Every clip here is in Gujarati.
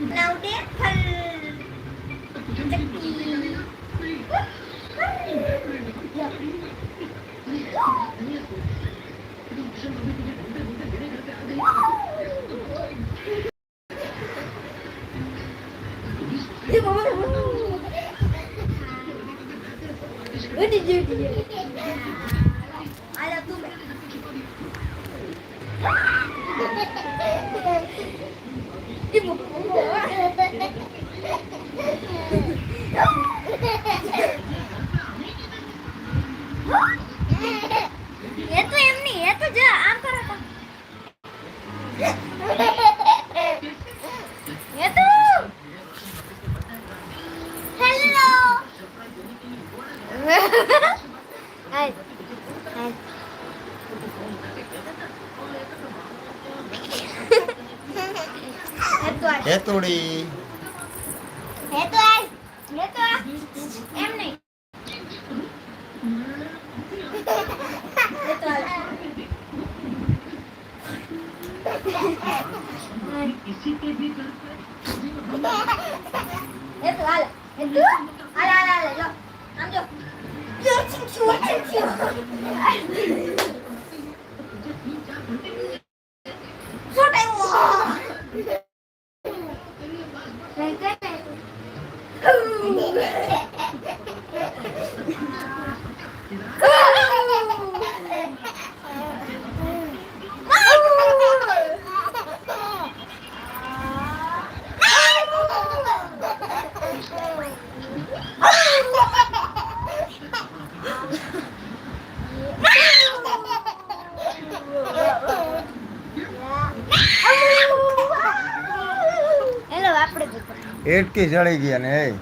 nào đét thân 去，我进去。哎 હેડકી જળી ગઈ ને એ.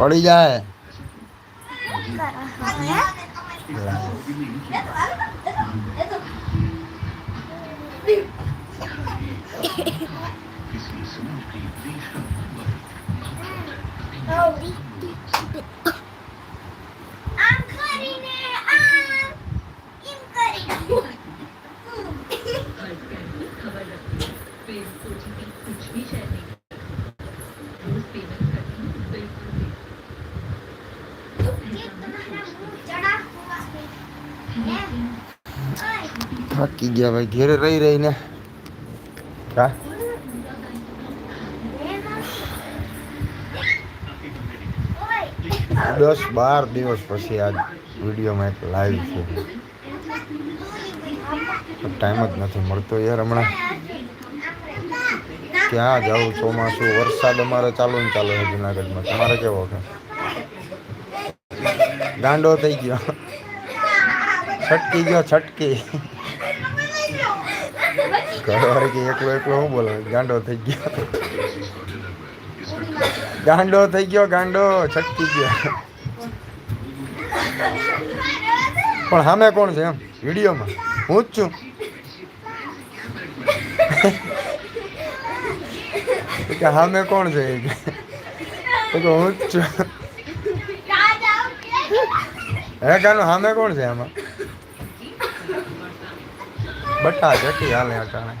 પડી જાય આમ કરીને આમ એમ કરીને થાકી ગયા ભાઈ, ઘેરે રહી રહીને. હા દસ બાર દિવસ પછી આજ વિડીયોમાં એક લાઈવ છે. ટાઈમ જ નથી મળતો યાર હમણાં. ક્યાં જાઉં ચોમાસું? વરસાદ અમારે ચાલુ ને ચાલુ છે જુનાગઢમાં. તમારે કેવો છે? ગાંડો થઈ ગયો. છટકી ગયો, છટકી. ઘરવાળે કે એકલો એકલો હું બોલો ગાંડો થઈ ગયો. ગાંડો થઈ ગયો, ગાંડો, છટકી ગયો. પણ સામે કોણ છે એમ? વિડીયોમાં. હું જ છું. કે સામે કોણ છે કે હું જ છું. હે કાનું સામે કોણ છે આમાં? બટા જટી હાલે અટાણે.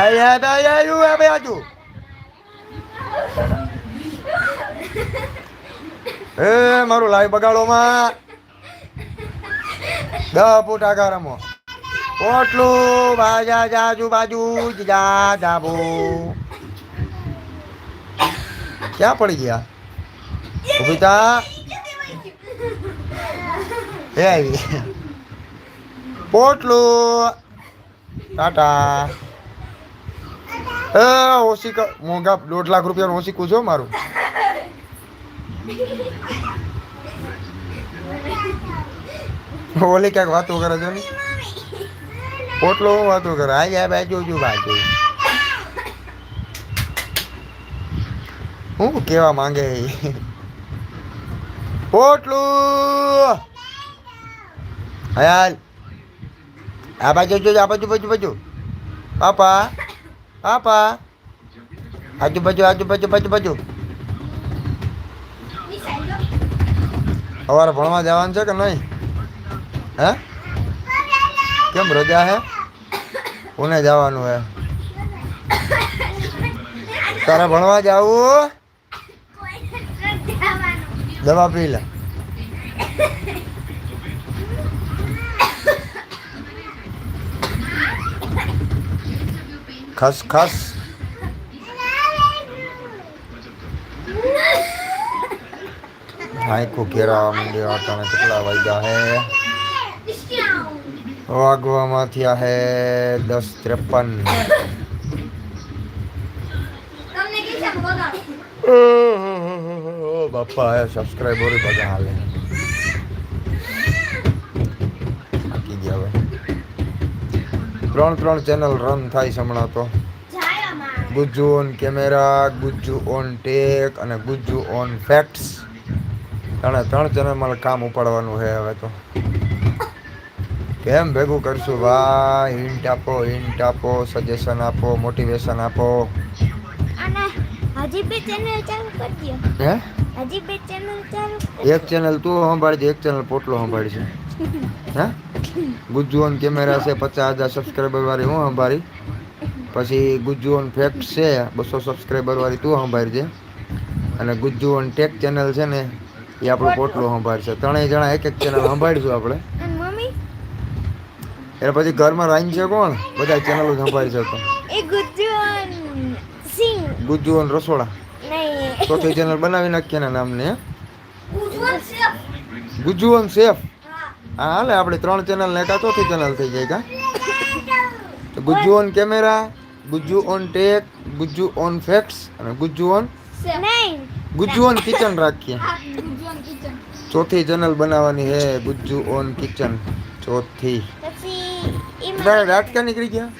આયા બાય આયુ આ બાજુ એ, મારું લાઈ બગાડો માં. દહ ફૂટ આગળ રમો. પોટલું બાજા જાજુ બાજુ જા જાબુ ક્યાં પડી ગયા? ઊભી તા એ આવી. પોટલું. ટાટા. ઓછી મોંઘા દોઢ લાખ રૂપિયાનું ઓછી છો મારું. ઓલી ક્યાંક વાતો કરે છે ને? પોટલો વાતો કરે? આ જાય ભાઈ બાજુ. હું કેવા માંગે? પોટલું. હયાલ આ બાજુ જોજો આ બાજુ બાજુ બાજુ. પાપા પાપા. આજુબાજુ આજુબાજુ બાજુ બાજુ સવારે ભણવા જવાનું છે કે નહીં? હે? કેમ રજા હે? પુણે જવાનું હે? તારે ભણવા જવું? દવા પી લે. ખસ ખસ. હાઈકુ ઘેરાવા માંડ્યો અટાણે કેટલા વાગ્યા હે? વાગવામાં થયા હે દસ ત્રેપન. બાપા હે સબસ્ક્રાઈબર બધા હાલે. ત્રણ ત્રણ ચેનલ રન થાય છે હમણાં તો. Gujju on camera Gujju on take અને ગુજ્જુ ઓન ફેક્ટ્સ ત્રણે ત્રણ ચેનલમાં કામ ઉપાડવાનું છે હવે તો. કેમ ભેગું કરશું? ભાઈ હિન્ટ આપો હિન્ટ આપો સજેશન આપો મોટિવેશન આપો. હજી બે ચેનલ ચાલુ કરી હે? હજી બે ચેનલ ચાલુ એક ચેનલ તું સંભાળજે એક ચેનલ પોટલો સંભાળજે હે? ગુજ્જુ ઓન કેમેરા છે પચાસ હજાર સબસ્ક્રાઈબર વાળી હું સંભાળી. પછી ગુજ્જુઓન ફેક્ટ છે બસો સબસ્ક્રાઈબર વાળી તું સંભાળજે. અને ગુજ્જુઓન ટેક ચેનલ છે ને એ આપણું પોટલું સંભાળશે. ત્રણેય જણા એક એક ચેનલ સંભાળીશું આપણે. એટલે પછી ઘરમાં છે કોણ? બધા ચેનલો સંભાળી શકો એ ગુજ્જુ ઓન રસોડા. ચોથી ચેનલ બનાવી નાખીએ ને નામને. હે? ગુજ્જુઅન શેફ. હા હાલે આપણે ત્રણ ચેનલ ને એકા ચોથી ચેનલ થઈ જાય કા? તો Gujju on camera Gujju on take Gujju on facts અને ગુજ્જુ ઓન નહીં ગુજ્જુ ઓન કિચન રાખીએ. ગુજ્જુઅન કિચન ચોથી ચેનલ બનાવવાની હે ગુજ્જુ ઓન કિચન ચોથી. પછી ઈ તારા દાંત ક્યાં નીકળી ગયા?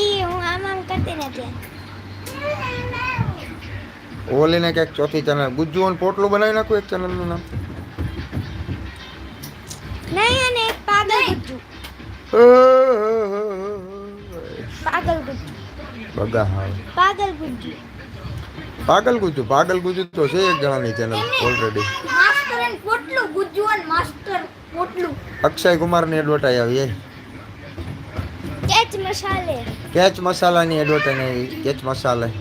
ઈ હું આમ આમ કરતી નથી ઓલીને ક્યાંક ચોથી ચેનલ ગુજ્જુ ઓન પોટલું બનાવી નાખું એક ચેનલનું નામ. નહીં અને એક પાગલ ગુજ્જુ પાગલ ગુજ્જુ બગા હા પાગલ ગુજ્જુ પાગલ ગુજ્જુ પાગલ ગુજ્જુ તો છે એક જણાની ચેનલ ઓલરેડી માસ્ટર એન્ડ પોટલું ગુજ્જુઅન માસ્ટર પોટલું અક્ષય કુમારની એડવર્ટાઈ આવી એ કેચ મસાલે કેચ મસાલાની એડવર્ટાઈ આવી કેચ મસાલા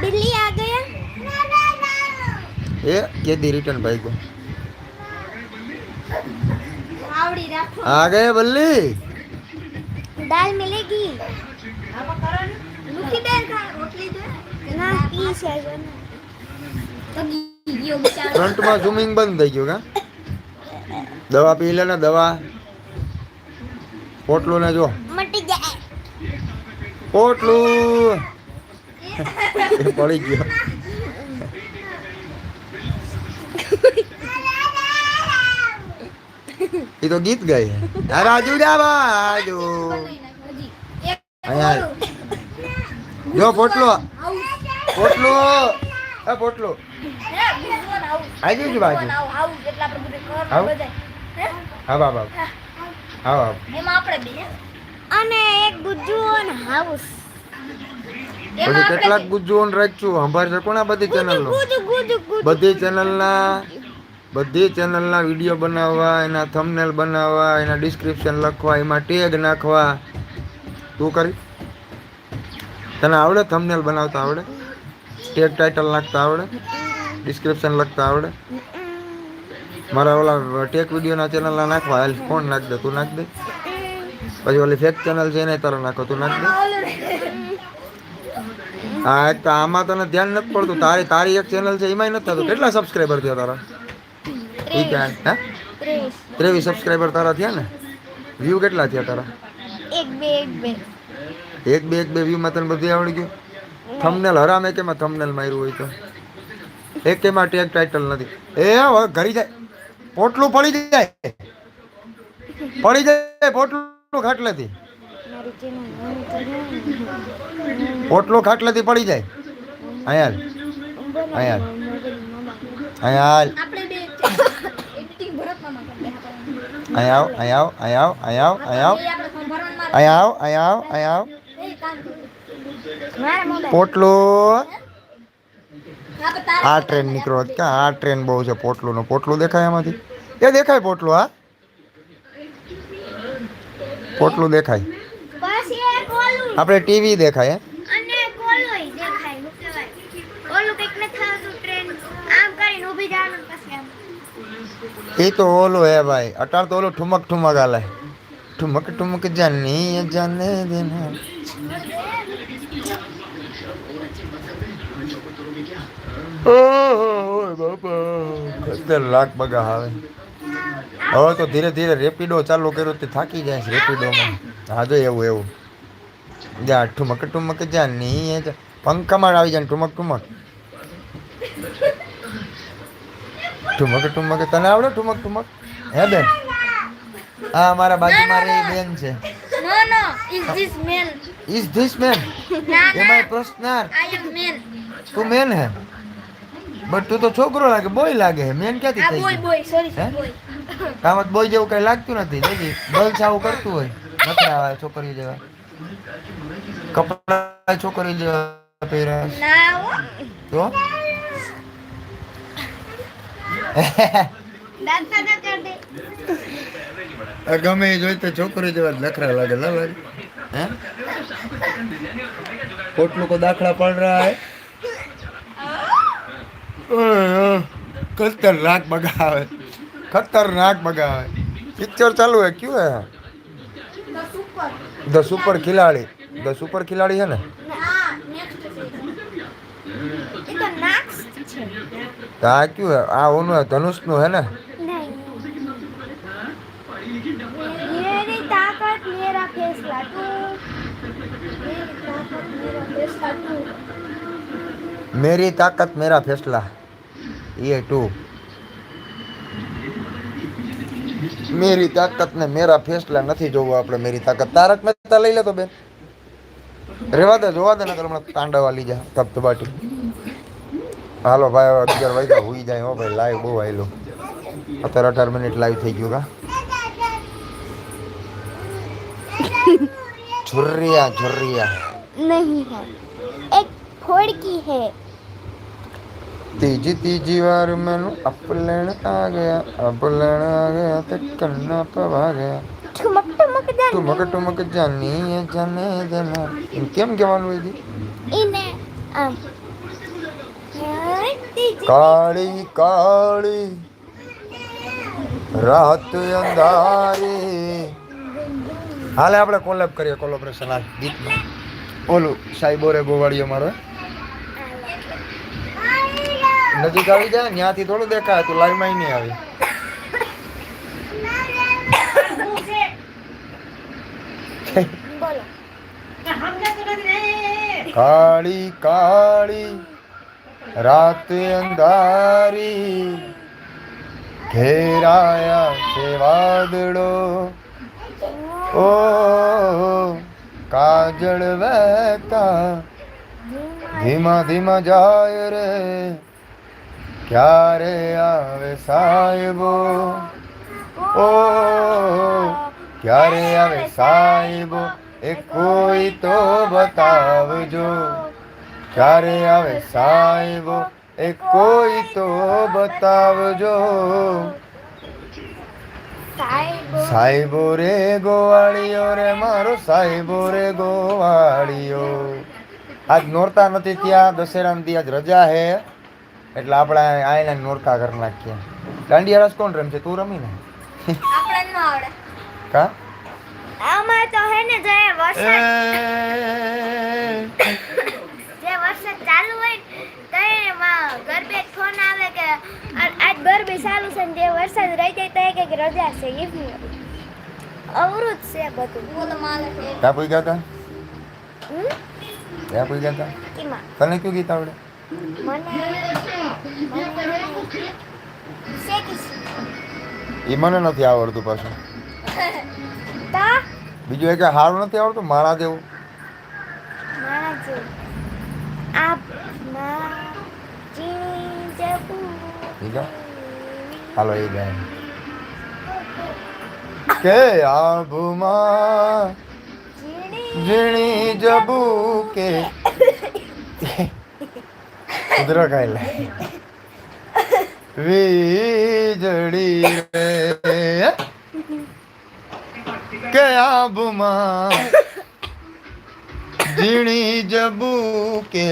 બિલ્લી આ ગયા એ કેદી રિટર્ન ભાઈ આવડી आ गए बल्ली દાલ મિલેગી મુખી બેન ખા રોટલી દે ના ઈ છે જો ને તો ગયો બિચારો ફ્રન્ટમાં ઝૂમિંગ બંધ થઈ ગયું કા દવા પી લે ને દવા પોટલું ને જો મટી જાય પોટલું એ પડી ગયો એ તો ગીત ગાય. આ રાજુ જા બાજુ. અહીંયા જો પોટલો. પોટલો. એ પોટલો. આવી છે બાજુ? હા બાપ હા અને એક ગુજ્જુ અને હાઉસ પછી કેટલાક ગુજ્જુઓન રાખશું સંભાળ શકો ને? આ બધી ચેનલનો બધી ગુજુ ગુજુ બધી ચેનલના વીડિયો બનાવવા, એના થંબનેલ બનાવવા, એના ડિસ્ક્રિપ્શન લખવા, એમાં ટેગ નાખવા. તું કરી? તને આવડે થંબનેલ બનાવતા આવડે? ટેગ ટાઇટલ નાખતા આવડે? ડિસ્ક્રિપ્શન લખતા આવડે? મારા ઓલા ટેક વિડીયોના ચેનલના નાખવા? હાલ કોણ નાખ દે, તું નાખ દે. પછી ઓલી ફેક ચેનલ છે એને તારે નાખો, તું નાખ દે. હા એક તો આમાં તને ધ્યાન નથી પડતું. તારી તારી એક ચેનલ છે, એમાંય નથી થતું. કેટલા સબસ્ક્રાઈબર થયા તારા? એ ક્યાં હે? ત્રેવીસ. સબસ્ક્રાઈબર તારા થયા ને? વ્યૂ કેટલા થયા તારા? એક બે એક બે. એક બે એક બે વ્યૂમાં તને બધું આવડી ગયું થંબનેલ હરામે કેમાં થંબનેલ માર્યું હોય તો. એક કેમાં ટેગ ટાઇટલ નથી. એ હવે ઘરી જાય. પોટલું પડી જાય. પડી જાય પોટલું ખાટલેથી. પોટલું ખાટલેથી પડી જાય. અહીંયા અહીંયા અહીંયા હાલ આપણે બે એડિટિંગ ભરતમાં કરી દે અહીંયા આવ અહીંયા આવ અહીંયા આવ અહીંયા આવ આપણે સંભાળવાનું મારે અહીંયા આવ અહીંયા આવ અહીંયા આવ એ કામ કર મારા મોબાઈલ પોટલું હા તો તારે આ ટ્રેન નીકળો ક્યાં આ ટ્રેન બહુ છે પોટલું નું પોટલું દેખાય એમાંથી એ દેખાય પોટલું હા પોટલું દેખાય પછી એક ઓલું આપણે ટીવી દેખાય હે અને એક ઓલું દેખાય શું કહેવાય ઓલું કંઈક ને થતું ટ્રેન આમ કરીને ઊભી જવાનું પછી આમ એ તો ઓલું હે ભાઈ અટાર તો ઓલું ઠુમક ઠુમક હાલે ઠુમક ઠુમક જાની જાને દેના ઓય બાપા સત્તર લાખ બગા આવે હવે તો ધીરે ધીરે રેપિડો ચાલુ કર્યો તે થાકી જાય છે રેપિડોમાં હા જો એવું એવું જા ઠુમક ઠુમક જાની જા પંખામાં આવી જાય ને ઠુમક ઠુમક ઠુમક ઠુમક. તને આવડે ઠુમક ઠુમક? હે બેન? હા અમારા બાજુમાં રહી બેન છે. No. No is this man is this man am I પ્રશ્નાર I am man તું મેન હે? બટ તું તો છોકરો લાગે બોય લાગે હે. મેન ક્યાંથી થઈ બોય બોય સોરી? બોય કામત બોય જેવું કઈ લાગતું નથી જોજી. બોલ આવું કરતું હોય. નખરા આવે છોકરી જેવા. કપડા છોકરી જેવા પહેર્યા. ના તો? આ ગમે એ જોઈ તો છોકરી જેવા લખરા લાગે લા લાગે હે? કોટલું કો દાખલા પડ રહ્યા હે ખતરનાક બગાવે ખતરનાક બગાવે પિક્ચર ચાલુ હે ક્યું હે? The super Khiladi. The super Khiladi છે ને. તો આ કયું આ ઓનું ધનુષનું હે ને? મેરી તાકત મેરા ફેસલા એ ટુ મેરી તાકત ને મેરા ફેસલા નથી જોવો આપણે મેરી તાકત. તારક મહેતા લઈ લે તો બેન. રેવા દે જોવા દે ને હમણાં તાંડવા લઈ જા ધબધબાટી. હાલો ભાઈ હવે અગિયાર વાગ્યા હુઈ જાય હો ભાઈ લાઈવ બહુ આવેલું અત્યારે અઢાર મિનિટ લાઈવ થઈ ગયું કા છુર્રિયા છુર્રિયા नहीं है एक फोड़ की है ત્રીજી ત્રીજી વાર ਮੈਨੂੰ અપલેણ આ ગયા અપલેણ આ ગયા તે કન્ના પવા ગયા ठुमक ठुमक जाने ટુમક ટુમક જાની એ જાને જના એમ કેમ કહેવાનું હતી इन्हें आम કાળી કાળી રાત અંધારી. હાલે આપણે કોલેબ કરીએ કોલોબ્રેશન આ ગીતમાં. ઓલું સાઈબો રે ગોવાળીઓ મારો. નજીક આવી જાય ત્યાંથી થોડું દેખાય તું લાઈવમાં નહીં આવી. કાળી કાળી રાત અંધારી ઘેરાયા છે વાદળો. ઓ કાજળ વહેતા ધીમા ધીમા જાય રે. ક્યારે આવે સાહેબો? ઓ ક્યારે આવે સાહેબો? એ કોઈ તો બતાવજો. ક્યારે આવે સાહેબો એ કોઈ તો બતાવજો. સાહેબ. રે ગોવાળીઓ રે મારો સાહેબો રે ગોવાળીઓ. આજ નોરતા નથી ત્યાં દશેરાની આજ રજા હે. એટલે આપણે આઈને નોરતા કરી નાખીએ. દાંડિયા રસ કોણ રમશે? તું રમી ને? કા? આમાં તો હે ને જય વરસાદ ચાલુ હોય તો એમાં ગરબે ફોન આવે કે આજ ગરબે ચાલુ છે ને જે વરસાદ રહી જાય તો એ કંઈક રજા છે એવી અવરું જ છે બધું. બોલો માલે ક્યાં પૂઈ ગયા તા ક્યાં પૂઈ ગયા તા તને કયું ગીત આવડે? મને એ મને નથી આવડતું પાછું. તા? બીજું એક હારું નથી આવડતું મારા જેવું. મારા જેવું. આપના જીજબુ ઠીક છે હાલો એ ગાય કે આભમાં જીણી ઝીણી જબુ કે ઉધરો ખાઈ લે વીજળી રે કે આભમાં ઝીણી જબુ કે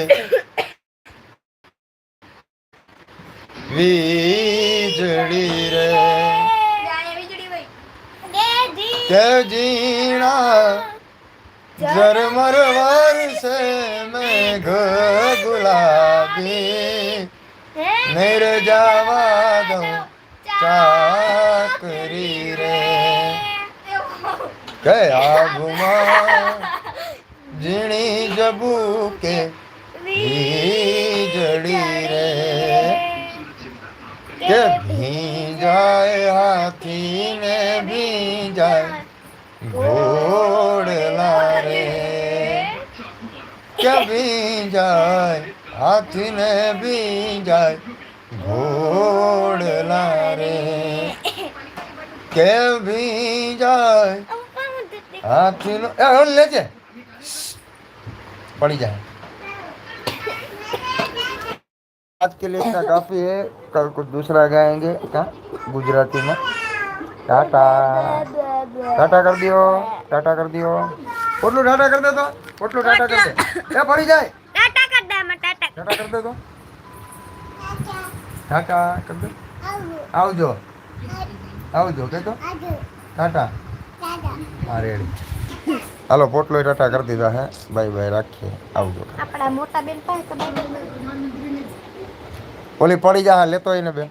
વીજળી રે. કે જીણા ઝરમર વરસે મેઘ ગુલાબી. નિર જવા દો ચાકરી રે. કયા આભમાં ઝીણી જબુ કે વીજળી રે. કે ભીંજાય હાથીને ભીંજાય ઘોડલા રે. કે ભીંજાય હાથીને ભીંજાય ઘોડલા રે. કે ભીંજાય હાથીનો લેજે પડી જાય. आज के लिए इतना काफी है कल कुछ दूसरा गाएंगे क्या गुजराती में टाटा टाटा कर दियो टाटा कर दियो पोटलू टाटा कर दे तो पोटलू टाटा कर दे ए पड़ी जाए ટાટા કર દે આમાં ટાટા टाटा कर दे तो टाटा कर दे આવજો આવજો કે તો ટાટા હા રેડી હાલો પોટલો ટાટા કરી દીધા હે બાય બાય રાખીએ આવજો આપણા મોટા બેન પાસે તો બાય બાય. ઓલી પડી જા લેતો એને બે